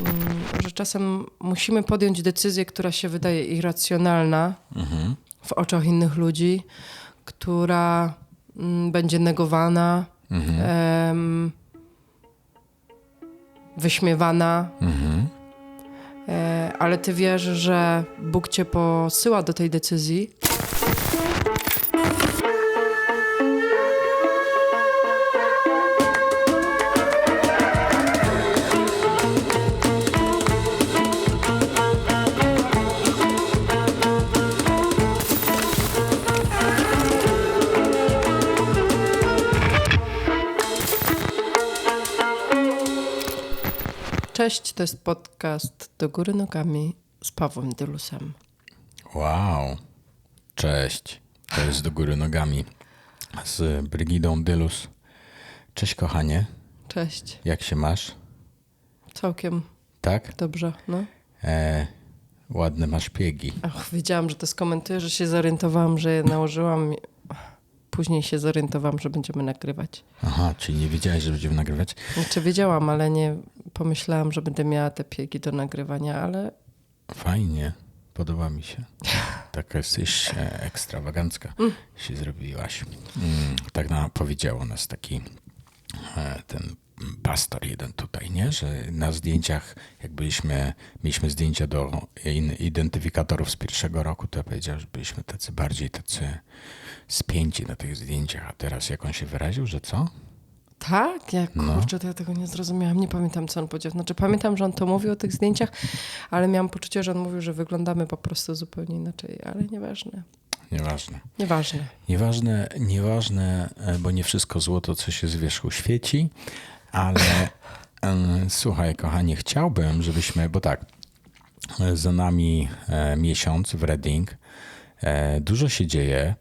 mm, że czasem musimy podjąć decyzję, która się wydaje irracjonalna w oczach innych ludzi, która mm, będzie negowana, em, wyśmiewana. E, ale ty wiesz, że Bóg cię posyła do tej decyzji. Cześć, to jest podcast Do Góry Nogami z Pawłem Dylusem. Wow. Cześć. To jest do góry nogami z Brygidą Dylus. Cześć kochanie. Cześć. Jak się masz? Całkiem Tak? dobrze, no. E, ładne masz piegi. Ach, wiedziałam, że to skomentuję, że się zorientowałam, że je nałożyłam. Później się zorientowałam, że będziemy nagrywać. Aha, czyli nie wiedziałeś, że będziemy nagrywać? Znaczy wiedziałam, ale nie pomyślałam, że będę miała te piegi do nagrywania, ale Fajnie. Podoba mi się. Taka jesteś e, ekstrawagancka się zrobiłaś. Mm, tak na, powiedział nas taki e, ten pastor jeden tutaj, nie? Że na zdjęciach, jak byliśmy, mieliśmy zdjęcia do identyfikatorów z pierwszego roku, to ja powiedział, że byliśmy tacy bardziej tacy spięci na tych zdjęciach, a teraz jak on się wyraził, że co? tak, jak No. kurczę, to ja tego nie zrozumiałam. Nie pamiętam, co on powiedział. Znaczy pamiętam, że on to mówił o tych zdjęciach, ale miałam poczucie, że on mówił, że wyglądamy po prostu zupełnie inaczej, ale nieważne. Nieważne. Nieważne. Nieważne, nieważne, e, bo nie wszystko złoto, co się z wierzchu świeci, ale słuchaj, kochanie, chciałbym, żebyśmy, bo tak, za nami e, miesiąc w Reading, e, dużo się dzieje.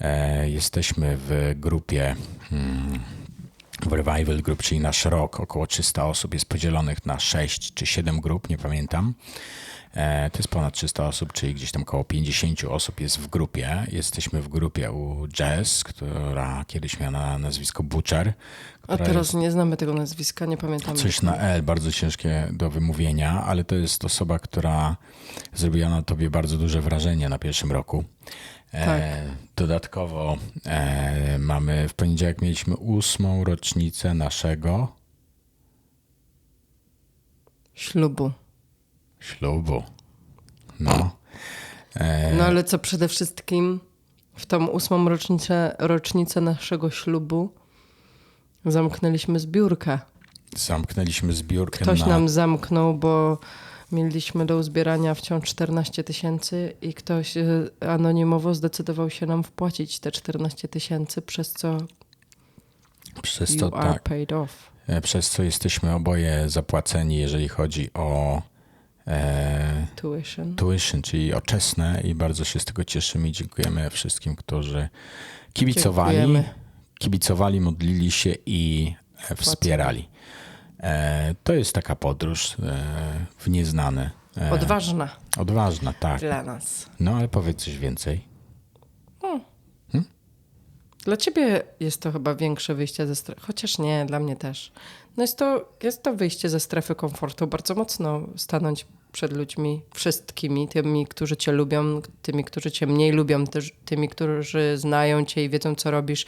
E, Jesteśmy w grupie mm, w Revival Group, czyli nasz rok, około 300 osób jest podzielonych na 6 czy 7 grup, nie pamiętam. E, To jest ponad 300 osób, czyli gdzieś tam około 50 osób jest w grupie. Jesteśmy w grupie u Jess, która kiedyś miała na nazwisko Butcher. A teraz jest nie znamy tego nazwiska, nie pamiętamy. coś na L, bardzo ciężkie do wymówienia, ale to jest osoba, która zrobiła na tobie bardzo duże wrażenie na pierwszym roku. E, Tak. dodatkowo e, mamy, w poniedziałek mieliśmy ósmą rocznicę naszego Ślubu. ślubu. No. No ale co przede wszystkim w tą ósmą rocznicę, rocznicę naszego ślubu zamknęliśmy zbiórkę. Zamknęliśmy zbiórkę Ktoś na... nam zamknął, bo mieliśmy do uzbierania wciąż 14 tysięcy i ktoś e, anonimowo zdecydował się nam wpłacić te 14 tysięcy, przez co Przez to, tak, paid off. e, przez co jesteśmy oboje zapłaceni, jeżeli chodzi o e, Tuition. tuition, czyli oczesne i bardzo się z tego cieszymy i dziękujemy wszystkim, którzy kibicowali, Dziękujemy. kibicowali, modlili się i e, wspierali. E, to jest taka podróż e, w nieznane. E, Odważna odważna, tak. dla nas. No ale powiedz coś więcej. Dla ciebie jest to chyba większe wyjście ze strefy, chociaż nie, dla mnie też. No jest to, jest to wyjście ze strefy komfortu, bardzo mocno stanąć przed ludźmi, wszystkimi, tymi, którzy cię lubią, tymi, którzy cię mniej lubią, tymi, którzy znają cię i wiedzą, co robisz,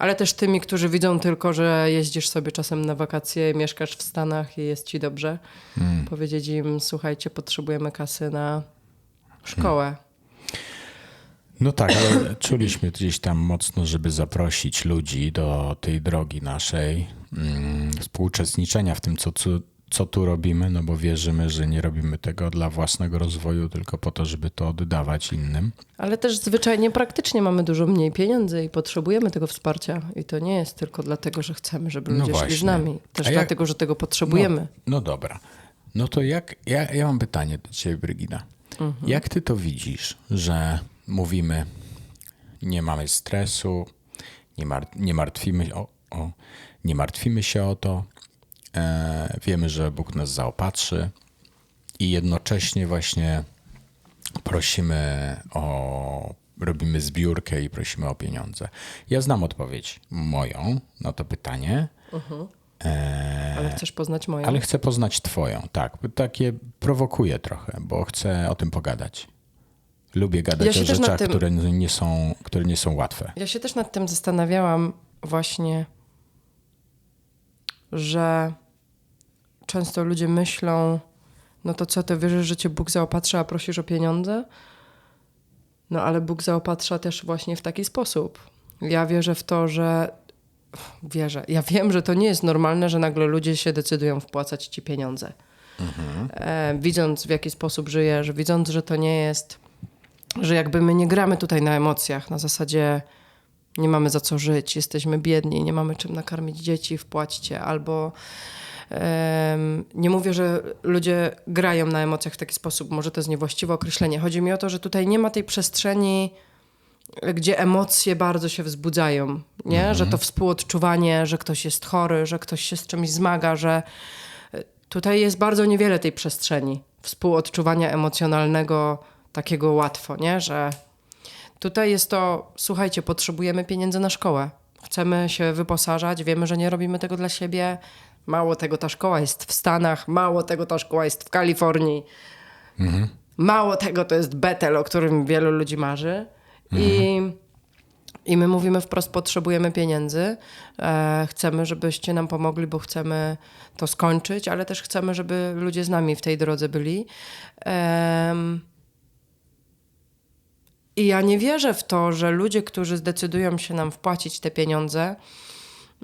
ale też tymi, którzy widzą tylko, że jeździsz sobie czasem na wakacje, mieszkasz w Stanach i jest ci dobrze. Powiedzieć im, słuchajcie, potrzebujemy kasy na szkołę. No tak, ale czuliśmy gdzieś tam mocno, żeby zaprosić ludzi do tej drogi naszej, mm, współuczestniczenia w tym, co, co, co tu robimy, no bo wierzymy, że nie robimy tego dla własnego rozwoju, tylko po to, żeby to oddawać innym. Ale też zwyczajnie praktycznie mamy dużo mniej pieniędzy i potrzebujemy tego wsparcia. I to nie jest tylko dlatego, że chcemy, żeby No ludzie szli właśnie. z nami. Też jak- dlatego, że tego potrzebujemy. No, no dobra. No to jak, ja, ja mam pytanie do ciebie, Brygida. Jak ty to widzisz, że mówimy, nie mamy stresu, nie, mar- nie martwimy o, o, nie martwimy się o to, wiemy, że Bóg nas zaopatrzy i jednocześnie właśnie prosimy o, robimy zbiórkę i prosimy o pieniądze. Ja znam odpowiedź moją na to pytanie. E, Ale chcesz poznać moją? ale chcę poznać twoją, tak. Takie prowokuje trochę, bo chcę o tym pogadać. Lubię gadać Ja o rzeczach, tym- które nie, są, które nie są łatwe. Ja się też nad tym zastanawiałam właśnie, że często ludzie myślą, no to co, ty wierzysz, że cię Bóg zaopatrza, a prosisz o pieniądze? No ale Bóg zaopatrza też właśnie w taki sposób. Ja wierzę w to, że wierzę. Ja wiem, że to nie jest normalne, że nagle ludzie się decydują wpłacać ci pieniądze. E, widząc w jaki sposób żyjesz, widząc, że to nie jest, że jakby my nie gramy tutaj na emocjach, na zasadzie nie mamy za co żyć, jesteśmy biedni, nie mamy czym nakarmić dzieci, wpłaćcie, albo em, nie mówię, że ludzie grają na emocjach w taki sposób, może to jest niewłaściwe określenie. Chodzi mi o to, że tutaj nie ma tej przestrzeni, gdzie emocje bardzo się wzbudzają, nie? Że to współodczuwanie, że ktoś jest chory, że ktoś się z czymś zmaga, że e, tutaj jest bardzo niewiele tej przestrzeni współodczuwania emocjonalnego takiego łatwo, nie? Że Tutaj jest to, słuchajcie, potrzebujemy pieniędzy na szkołę. Chcemy się wyposażać, wiemy, że nie robimy tego dla siebie. Mało tego, ta szkoła jest w Stanach, mało tego, ta szkoła jest w Kalifornii. Mało tego, to jest Betel, o którym wielu ludzi marzy. I, I my mówimy wprost, potrzebujemy pieniędzy. E, chcemy, żebyście nam pomogli, bo chcemy to skończyć, ale też chcemy, żeby ludzie z nami w tej drodze byli. Em, i ja nie wierzę w to, że ludzie, którzy zdecydują się nam wpłacić te pieniądze,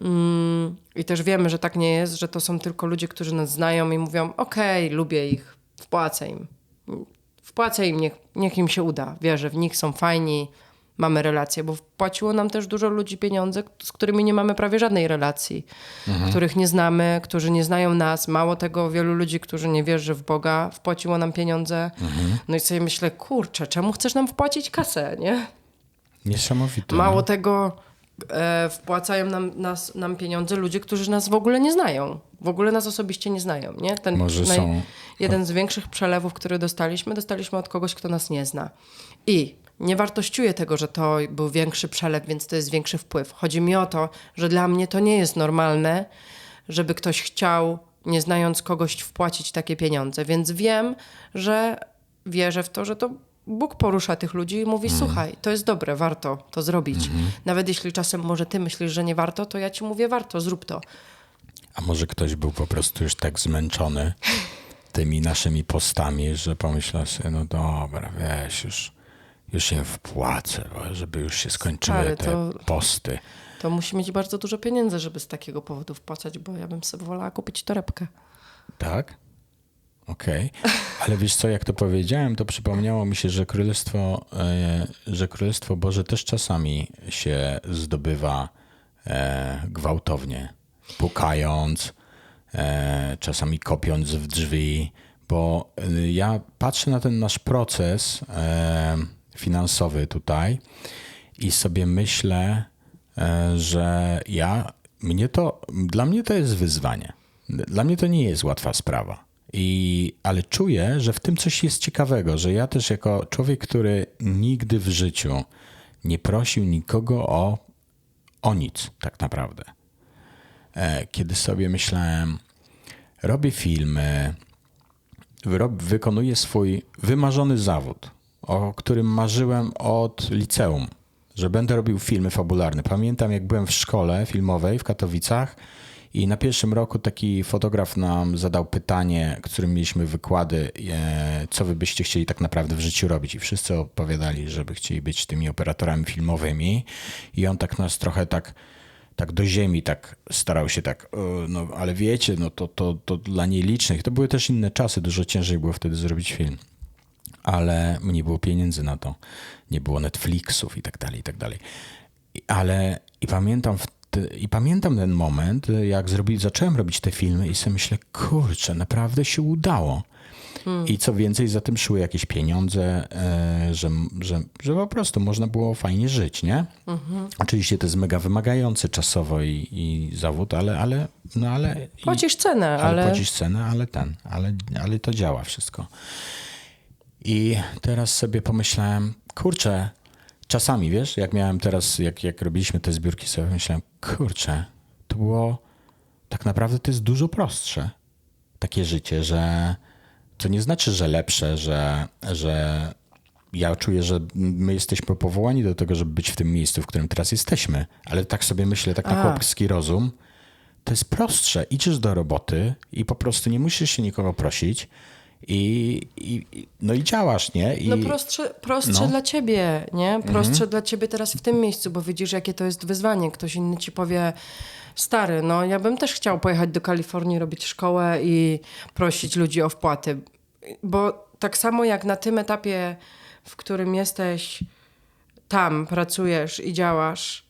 mm, i też wiemy, że tak nie jest, że to są tylko ludzie, którzy nas znają i mówią: Okej, lubię ich, wpłacę im. Wpłacę im, niech, niech im się uda. Wierzę w nich, są fajni, mamy relacje, bo wpłaciło nam też dużo ludzi pieniądze, z którymi nie mamy prawie żadnej relacji, których nie znamy, którzy nie znają nas. Mało tego, wielu ludzi, którzy nie wierzy w Boga, wpłaciło nam pieniądze. No i sobie myślę, kurczę, czemu chcesz nam wpłacić kasę, nie? Niesamowite. Mało no. tego, e, wpłacają nam, nas, nam pieniądze ludzie, którzy nas w ogóle nie znają. W ogóle nas osobiście nie znają, nie? Ten Może są- Jeden z większych przelewów, który dostaliśmy, dostaliśmy od kogoś, kto nas nie zna. I nie wartościuję tego, że to był większy przelew, więc to jest większy wpływ. Chodzi mi o to, że dla mnie to nie jest normalne, żeby ktoś chciał, nie znając kogoś, wpłacić takie pieniądze. Więc wiem, że wierzę w to, że to Bóg porusza tych ludzi i mówi: Słuchaj, to jest dobre, warto to zrobić. Nawet jeśli czasem może ty myślisz, że nie warto, to ja ci mówię: warto, zrób to. A może ktoś był po prostu już tak zmęczony tymi naszymi postami, że pomyślał sobie, no dobra, weź już, już im wpłacę, żeby już się skończyły Stary, te to- posty. To musi mieć bardzo dużo pieniędzy, żeby z takiego powodu wpłacać, bo ja bym sobie wolała kupić torebkę. Tak? Okej. Ale wiesz co, jak to powiedziałem, to przypomniało mi się, że Królestwo, e, że Królestwo Boże też czasami się zdobywa e, gwałtownie, pukając, e, czasami kopiąc w drzwi, bo ja patrzę na ten nasz proces finansowy tutaj i sobie myślę, e, że ja, mnie to, dla mnie to jest wyzwanie. Dla mnie to nie jest łatwa sprawa. I, ale czuję, że w tym coś jest ciekawego, że ja też jako człowiek, który nigdy w życiu nie prosił nikogo o, o nic, tak naprawdę. E, Kiedy sobie myślałem, robię filmy, wykonuję swój wymarzony zawód, o którym marzyłem od liceum, że będę robił filmy fabularne. Pamiętam, jak byłem w szkole filmowej w Katowicach i na pierwszym roku taki fotograf nam zadał pytanie, którym mieliśmy wykłady, e, co wy byście chcieli tak naprawdę w życiu robić. I wszyscy odpowiadali, żeby chcieli być tymi operatorami filmowymi. I on tak nas trochę tak tak do ziemi, tak starał się tak, e, no ale wiecie, no to, to, to dla nielicznych. To były też inne czasy, dużo ciężej było wtedy zrobić film. Ale nie było pieniędzy na to. Nie było Netflixów i tak dalej, i tak dalej. I- Ale i pamiętam, te, i pamiętam ten moment, jak zrobi, zacząłem robić te filmy i sobie myślę, kurczę, naprawdę się udało. I co więcej, za tym szły jakieś pieniądze, e, że, że, że po prostu można było fajnie żyć, nie? Oczywiście to jest mega wymagający czasowo i, i zawód, ale, ale, no ale, Płacisz cenę, ale, ale, płacisz cenę, ale ten, ale, ale to działa wszystko. I teraz sobie pomyślałem, kurczę, czasami, wiesz, jak miałem teraz, jak, jak robiliśmy te zbiórki, sobie myślałem, kurczę, to było, tak naprawdę to jest dużo prostsze. Takie życie, że to nie znaczy, że lepsze, że, że ja czuję, że my jesteśmy powołani do tego, żeby być w tym miejscu, w którym teraz jesteśmy, ale tak sobie myślę, tak na A. chłopski rozum, to jest prostsze. Idziesz do roboty i po prostu nie musisz się nikogo prosić i, i no i działasz, nie? I, No prostsze, prostsze No. Mhm. dla ciebie, nie? Prostsze dla ciebie teraz w tym miejscu, bo widzisz, jakie to jest wyzwanie. Ktoś inny ci powie, stary, no ja bym też chciał pojechać do Kalifornii, robić szkołę i prosić ludzi o wpłaty. Bo tak samo jak na tym etapie, w którym jesteś tam, pracujesz i działasz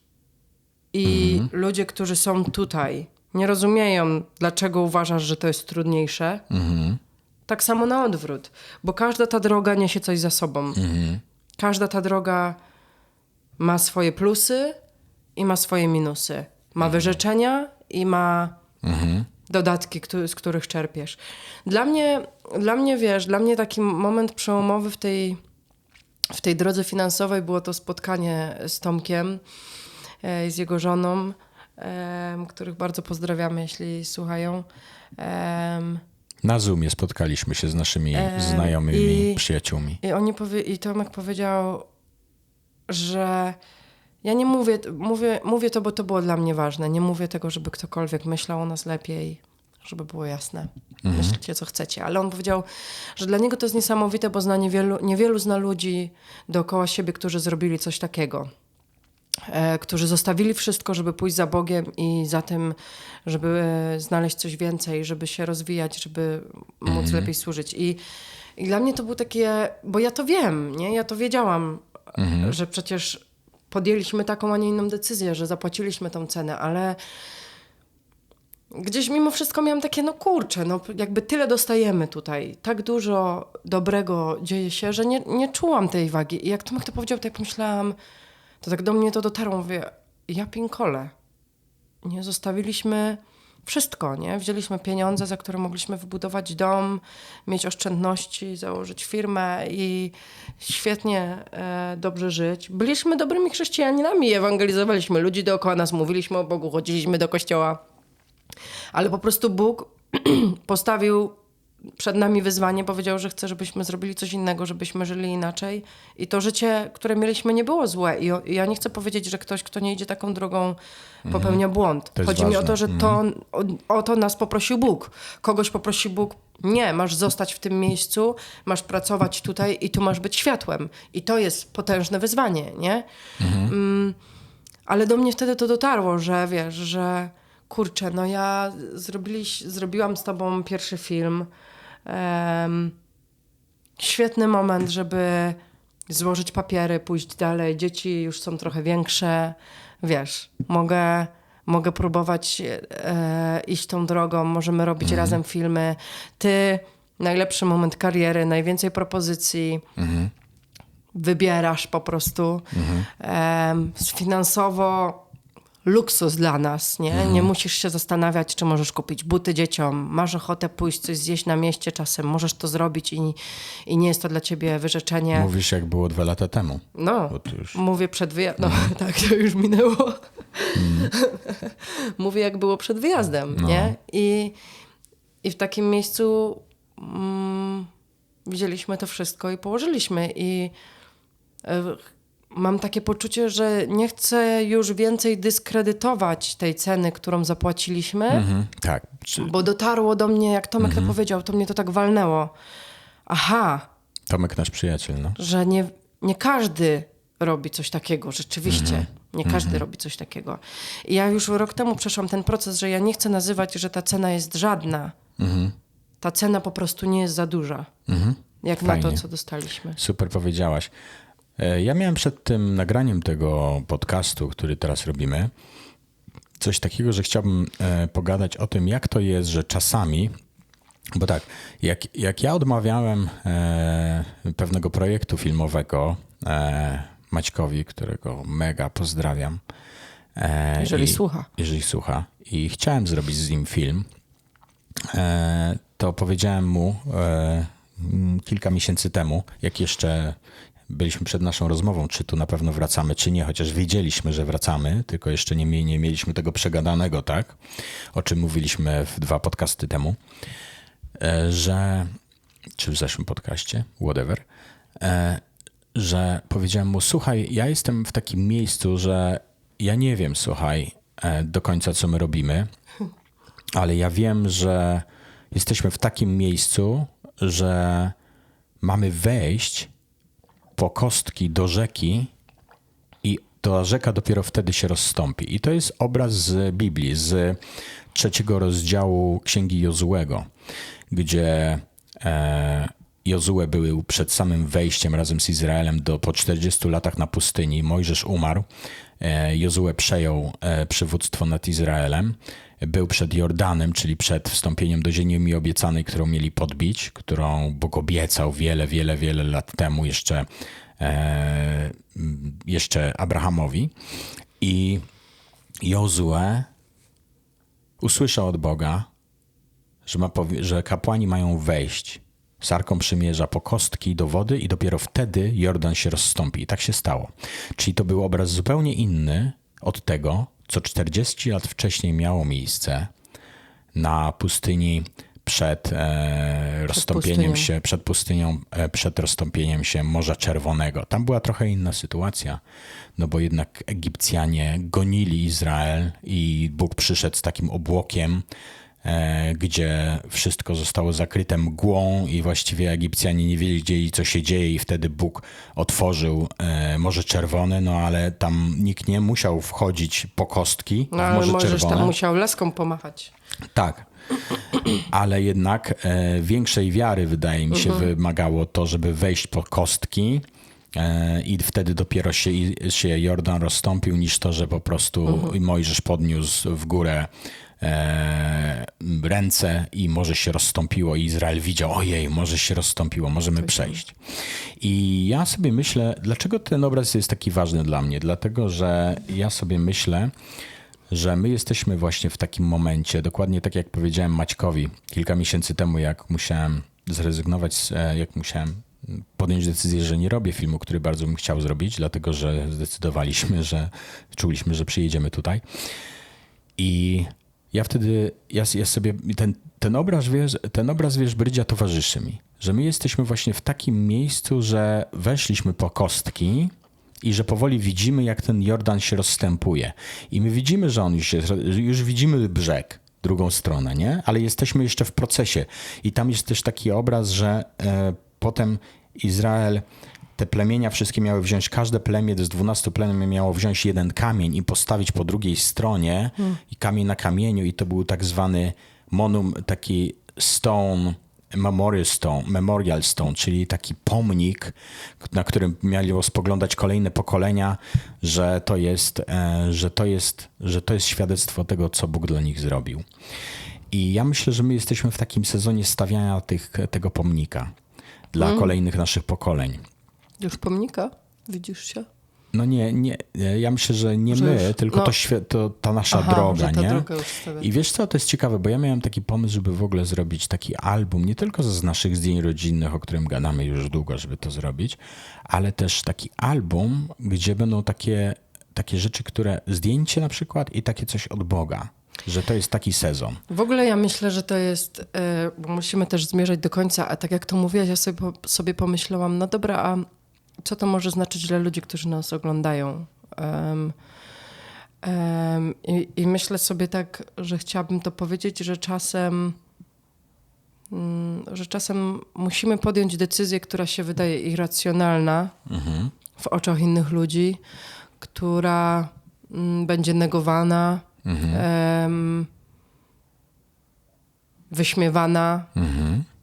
i Mhm. ludzie, którzy są tutaj, nie rozumieją, dlaczego uważasz, że to jest trudniejsze, Mhm. Tak samo na odwrót, bo każda ta droga niesie coś za sobą. Mhm. Każda ta droga ma swoje plusy i ma swoje minusy. Ma wyrzeczenia i ma dodatki, któ- z których czerpiesz. Dla mnie, dla mnie, wiesz, dla mnie taki moment przełomowy w tej, w tej drodze finansowej było to spotkanie z Tomkiem e, i z jego żoną, których bardzo pozdrawiamy, jeśli słuchają. Na Zoomie spotkaliśmy się z naszymi E, znajomymi, i- przyjaciółmi. I oni powie, i Tomek powiedział, że ja nie mówię, mówię, mówię to, bo to było dla mnie ważne. Nie mówię tego, żeby ktokolwiek myślał o nas lepiej, żeby było jasne. Myślcie, co chcecie. Ale on powiedział, że dla niego to jest niesamowite, bo zna niewielu, niewielu zna ludzi dookoła siebie, którzy zrobili coś takiego. E, którzy zostawili wszystko, żeby pójść za Bogiem i za tym, żeby e, znaleźć coś więcej, żeby się rozwijać, żeby móc lepiej służyć. I, I dla mnie to było takie, bo ja to wiem, nie? Ja to wiedziałam, że przecież podjęliśmy taką, a nie inną decyzję, że zapłaciliśmy tą cenę, ale gdzieś mimo wszystko miałam takie, no kurczę, no jakby tyle dostajemy tutaj, tak dużo dobrego dzieje się, że nie, nie czułam tej wagi. I jak Tomek to powiedział, to ja pomyślałam, to tak do mnie to dotarło, mówię, ja pinkole. Nie zostawiliśmy wszystko, nie? Wzięliśmy pieniądze, za które mogliśmy wybudować dom, mieć oszczędności, założyć firmę i świetnie, e, dobrze żyć. Byliśmy dobrymi chrześcijaninami, ewangelizowaliśmy ludzi dookoła nas, mówiliśmy o Bogu, chodziliśmy do kościoła. Ale po prostu Bóg postawił przed nami wyzwanie, powiedział, że chce, żebyśmy zrobili coś innego, żebyśmy żyli inaczej. I to życie, które mieliśmy, nie było złe. I ja nie chcę powiedzieć, że ktoś, kto nie idzie taką drogą, popełnia błąd. Mhm. To jest Chodzi mi o ważne. to, że to, o, o to nas poprosił Bóg. Kogoś poprosi Bóg, nie, masz zostać w tym miejscu, masz pracować tutaj i tu masz być światłem. I to jest potężne wyzwanie, nie? Mm, ale do mnie wtedy to dotarło, że wiesz, że kurczę, no ja zrobiliś, zrobiłam z tobą pierwszy film. Em, świetny moment, żeby złożyć papiery, pójść dalej. Dzieci już są trochę większe. Wiesz, mogę, mogę próbować e, iść tą drogą, możemy robić razem filmy. Ty, najlepszy moment kariery, najwięcej propozycji wybierasz po prostu. Em, finansowo luksus dla nas, nie? Nie musisz się zastanawiać, czy możesz kupić buty dzieciom, masz ochotę pójść coś zjeść na mieście czasem, możesz to zrobić i, i nie jest to dla ciebie wyrzeczenie. Mówisz, jak było dwa lata temu. No, już- mówię przed wyjazdem. No, tak, to już minęło. mówię, jak było przed wyjazdem, nie? I, I w takim miejscu mm, wzięliśmy to wszystko i położyliśmy. I e, mam takie poczucie, że nie chcę już więcej dyskredytować tej ceny, którą zapłaciliśmy, Mhm. Tak. Czy bo dotarło do mnie, jak Tomek to powiedział, to mnie to tak walnęło. Aha, Tomek, nasz przyjaciel, no. że nie, nie każdy robi coś takiego, rzeczywiście. Mhm. Nie każdy robi coś takiego. I ja już rok temu przeszłam ten proces, że ja nie chcę nazywać, że ta cena jest żadna. Mhm. Ta cena po prostu nie jest za duża. Jak na Fajnie. to, co dostaliśmy. Super powiedziałaś. E, Ja miałem przed tym nagraniem tego podcastu, który teraz robimy, coś takiego, że chciałbym e, pogadać o tym, jak to jest, że czasami, bo tak, jak, jak ja odmawiałem e, pewnego projektu filmowego Maćkowi, którego mega pozdrawiam. Jeżeli i- słucha. Jeżeli słucha. I chciałem zrobić z nim film, to powiedziałem mu kilka miesięcy temu, jak jeszcze byliśmy przed naszą rozmową, czy tu na pewno wracamy, czy nie, chociaż wiedzieliśmy, że wracamy, tylko jeszcze nie, nie mieliśmy tego przegadanego, tak? O czym mówiliśmy w dwa podcasty temu, e, że, czy w zeszłym podcaście, whatever, e, że powiedziałem mu, słuchaj, ja jestem w takim miejscu, że ja nie wiem, słuchaj, e, do końca, co my robimy, ale ja wiem, że jesteśmy w takim miejscu, że mamy wejść po kostki do rzeki i ta rzeka dopiero wtedy się rozstąpi. I to jest obraz z Biblii, z trzeciego rozdziału Księgi Jozułego, gdzie e, Jozue był przed samym wejściem razem z Izraelem do, po 40 latach na pustyni. Mojżesz umarł. E, Jozue przejął e, przywództwo nad Izraelem. Był przed Jordanem, czyli przed wstąpieniem do ziemi obiecanej, którą mieli podbić, którą Bóg obiecał wiele, wiele, wiele lat temu jeszcze, e, jeszcze Abrahamowi. I Jozue usłyszał od Boga, że, ma, że kapłani mają wejść z Arką Przymierza po kostki do wody i dopiero wtedy Jordan się rozstąpi. I tak się stało. Czyli to był obraz zupełnie inny od tego, co 40 lat wcześniej miało miejsce na pustyni przed e, rozstąpieniem się, przed pustynią, e, przed rozstąpieniem się Morza Czerwonego. Tam była trochę inna sytuacja, no bo jednak Egipcjanie gonili Izrael i Bóg przyszedł z takim obłokiem, gdzie wszystko zostało zakryte mgłą i właściwie Egipcjanie nie wiedzieli, co się dzieje i wtedy Bóg otworzył e, Morze Czerwone, no ale tam nikt nie musiał wchodzić po kostki no, w Morze ale Czerwone. tam musiał leską pomachać. Tak. Ale jednak e, większej wiary, wydaje mi się, mhm. wymagało to, żeby wejść po kostki e, i wtedy dopiero się, się Jordan rozstąpił, niż to, że po prostu mhm. Mojżesz podniósł w górę e, ręce i może się rozstąpiło i Izrael widział, ojej, może się rozstąpiło, możemy przejść. I ja sobie myślę, dlaczego ten obraz jest taki ważny dla mnie? Dlatego, że ja sobie myślę, że my jesteśmy właśnie w takim momencie, dokładnie tak jak powiedziałem Maćkowi kilka miesięcy temu, jak musiałem zrezygnować, e, jak musiałem podjąć decyzję, że nie robię filmu, który bardzo bym chciał zrobić, dlatego że zdecydowaliśmy, że czuliśmy, że przyjedziemy tutaj. I ja wtedy, ja, ja sobie, ten, ten, obraz, wiesz, ten obraz, wiesz, Brydzia towarzyszy mi. Że my jesteśmy właśnie w takim miejscu, że weszliśmy po kostki i że powoli widzimy, jak ten Jordan się rozstępuje. I my widzimy, że on już jest, już widzimy brzeg, drugą stronę, nie? Ale jesteśmy jeszcze w procesie. I tam jest też taki obraz, że e, potem Izrael te plemienia wszystkie miały wziąć, każde plemię z 12 plemień miało wziąć jeden kamień i postawić po drugiej stronie hmm. i kamień na kamieniu i to był tak zwany monum, taki stone, memorial stone, memorial stone, czyli taki pomnik, na którym miało spoglądać kolejne pokolenia, że to jest, e, że to jest, że to jest świadectwo tego, co Bóg dla nich zrobił. I ja myślę, że my jesteśmy w takim sezonie stawiania tych, tego pomnika dla hmm. kolejnych naszych pokoleń. Już pomnika? Widzisz się? No nie, nie. Ja myślę, że nie że my, już, tylko no. to, to, ta nasza Aha, droga, ta nie? I wiesz co, to jest ciekawe, bo ja miałem taki pomysł, żeby w ogóle zrobić taki album, nie tylko z naszych zdjęć rodzinnych, o którym gadamy już długo, żeby to zrobić, ale też taki album, gdzie będą takie, takie rzeczy, które zdjęcie na przykład i takie coś od Boga. Że to jest taki sezon. W ogóle ja myślę, że to jest, e, bo musimy też zmierzać do końca, a tak jak to mówiłaś, ja sobie, sobie pomyślałam, no dobra, a co to może znaczyć dla ludzi, którzy nas oglądają. Um, um, i, I, myślę sobie tak, że chciałabym to powiedzieć, że czasem, um, że czasem musimy podjąć decyzję, która się wydaje irracjonalna mhm. w oczach innych ludzi, która mm, będzie negowana, mhm. wyśmiewana. Mhm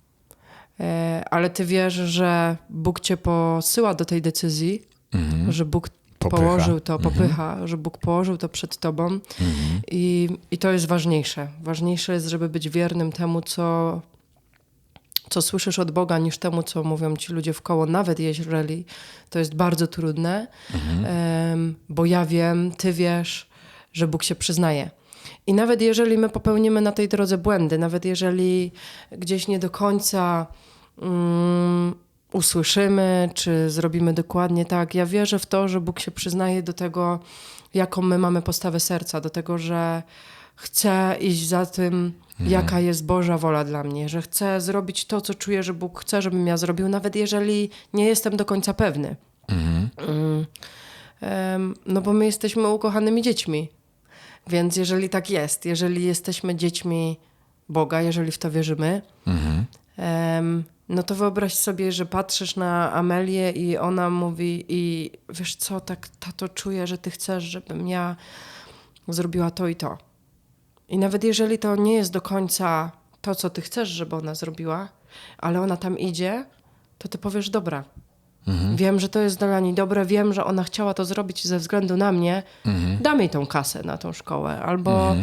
ale ty wiesz, że Bóg cię posyła do tej decyzji, mhm. że Bóg popycha. położył to, mhm. popycha, mhm. że Bóg położył to przed tobą mhm. I, i to jest ważniejsze. Ważniejsze jest, żeby być wiernym temu, co, co słyszysz od Boga, niż temu, co mówią ci ludzie w koło, nawet jeżeli to jest bardzo trudne, um, bo ja wiem, ty wiesz, że Bóg się przyznaje. I nawet jeżeli my popełnimy na tej drodze błędy, nawet jeżeli gdzieś nie do końca um, usłyszymy, czy zrobimy dokładnie tak. Ja wierzę w to, że Bóg się przyznaje do tego, jaką my mamy postawę serca, do tego, że chcę iść za tym, jaka jest Boża wola dla mnie, że chcę zrobić to, co czuję, że Bóg chce, żebym ja zrobił, nawet jeżeli nie jestem do końca pewny. Mm. Em, No bo my jesteśmy ukochanymi dziećmi. Więc jeżeli tak jest, jeżeli jesteśmy dziećmi Boga, jeżeli w to wierzymy, em, no to wyobraź sobie, że patrzysz na Amelię i ona mówi i wiesz co, tak tato czuję, że ty chcesz, żebym ja zrobiła to i to. I nawet jeżeli to nie jest do końca to, co ty chcesz, żeby ona zrobiła, ale ona tam idzie, to ty powiesz, dobra, Wiem, że to jest dla niej dobre, wiem, że ona chciała to zrobić ze względu na mnie. Dam jej tą kasę na tą szkołę, albo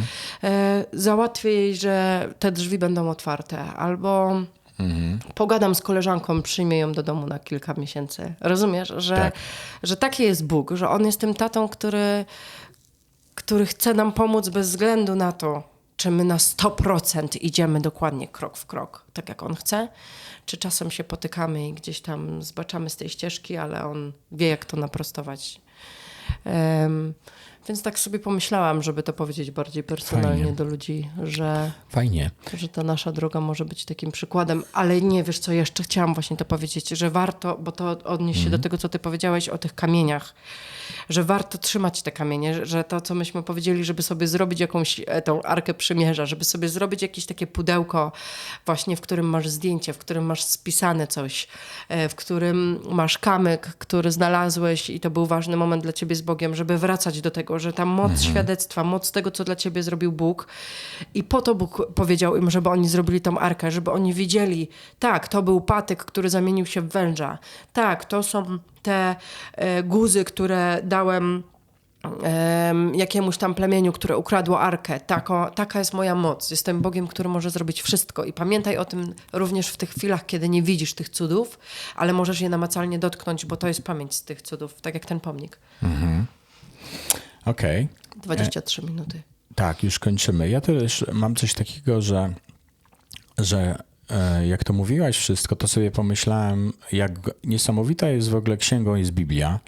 e, załatwię jej, że te drzwi będą otwarte, albo pogadam z koleżanką, przyjmie ją do domu na kilka miesięcy. Rozumiesz, że, Tak. że taki jest Bóg, że On jest tym tatą, który, który chce nam pomóc bez względu na to, czy my na 100% idziemy dokładnie krok w krok, tak jak On chce, czy czasem się potykamy i gdzieś tam zbaczamy z tej ścieżki, ale On wie, jak to naprostować. Em, więc tak sobie pomyślałam, żeby to powiedzieć bardziej personalnie Fajnie. do ludzi, że, Fajnie. że ta nasza droga może być takim przykładem, ale nie wiesz co, jeszcze chciałam właśnie to powiedzieć, że warto, bo to odnieść się do tego, co ty powiedziałeś o tych kamieniach, że warto trzymać te kamienie, że- że to, co myśmy powiedzieli, żeby sobie zrobić jakąś e, tą arkę przymierza, żeby sobie zrobić jakieś takie pudełko właśnie, w którym masz zdjęcie, w którym masz spisane coś, e, w którym masz kamyk, który znalazłeś i to był ważny moment dla ciebie z Bogiem, żeby wracać do tego, że ta moc świadectwa, moc tego, co dla ciebie zrobił Bóg i po to Bóg powiedział im, żeby oni zrobili tą arkę, żeby oni widzieli, tak, to był patyk, który zamienił się w węża, tak, to są te e, guzy, które dałem em, jakiemuś tam plemieniu, które ukradło arkę. Tako, taka jest moja moc. Jestem Bogiem, który może zrobić wszystko. I pamiętaj o tym również w tych chwilach, kiedy nie widzisz tych cudów, ale możesz je namacalnie dotknąć, bo to jest pamięć z tych cudów, tak jak ten pomnik. Okej. 23 minuty. Tak, już kończymy. Ja też mam coś takiego, że, że e, jak to mówiłaś wszystko, to sobie pomyślałem, jak niesamowita jest w ogóle księgą jest Biblia,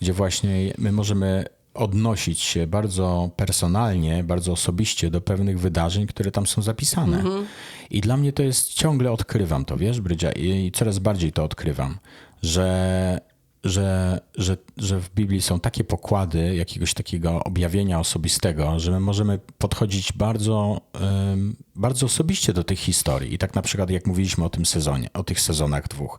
gdzie właśnie my możemy odnosić się bardzo personalnie, bardzo osobiście do pewnych wydarzeń, które tam są zapisane. I dla mnie to jest, ciągle odkrywam to, wiesz, Brydzia, i coraz bardziej to odkrywam, że że, że, że w Biblii są takie pokłady jakiegoś takiego objawienia osobistego, że my możemy podchodzić bardzo, bardzo osobiście do tych historii. I tak na przykład jak mówiliśmy o tym sezonie, o tych sezonach dwóch,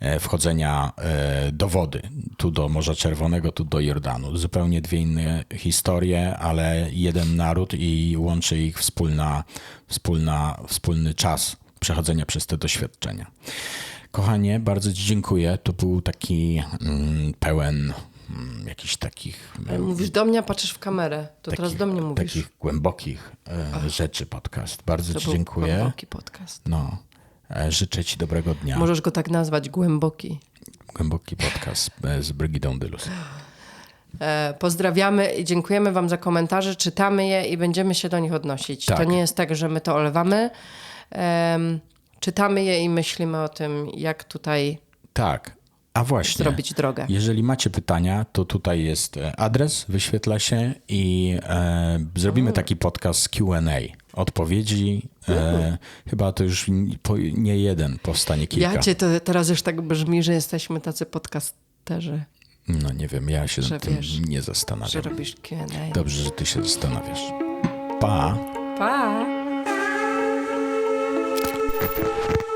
e, wchodzenia e, do wody, tu do Morza Czerwonego, tu do Jordanu. Zupełnie dwie inne historie, ale jeden naród i łączy ich wspólna, wspólna, wspólny czas przechodzenia przez te doświadczenia. Kochanie, bardzo Ci dziękuję. To był taki mm, pełen mm, jakichś takich, Ale Mówisz do mnie, patrzysz w kamerę. To teraz takich, do mnie mówisz. takich głębokich e, rzeczy podcast. Bardzo to Ci był dziękuję. głęboki podcast. No, e, życzę Ci dobrego dnia. Możesz go tak nazwać, głęboki. Głęboki podcast e, z Brygidą Dylus. E, Pozdrawiamy i dziękujemy Wam za komentarze, czytamy je i będziemy się do nich odnosić. Tak. To nie jest tak, że my to olewamy. Em, czytamy je i myślimy o tym, jak tutaj Tak, a właśnie. zrobić drogę. Jeżeli macie pytania, to tutaj jest e, adres, wyświetla się i e, zrobimy taki podcast QA. Odpowiedzi, e, chyba to już nie jeden, powstanie kilka. Ja cię to teraz już tak brzmi, że jesteśmy tacy podcasterzy, No nie wiem, ja się Że tym wiesz, nie że zastanawiam. robisz Q&A. Dobrze, że ty się zastanawiasz. Pa! Pa! Música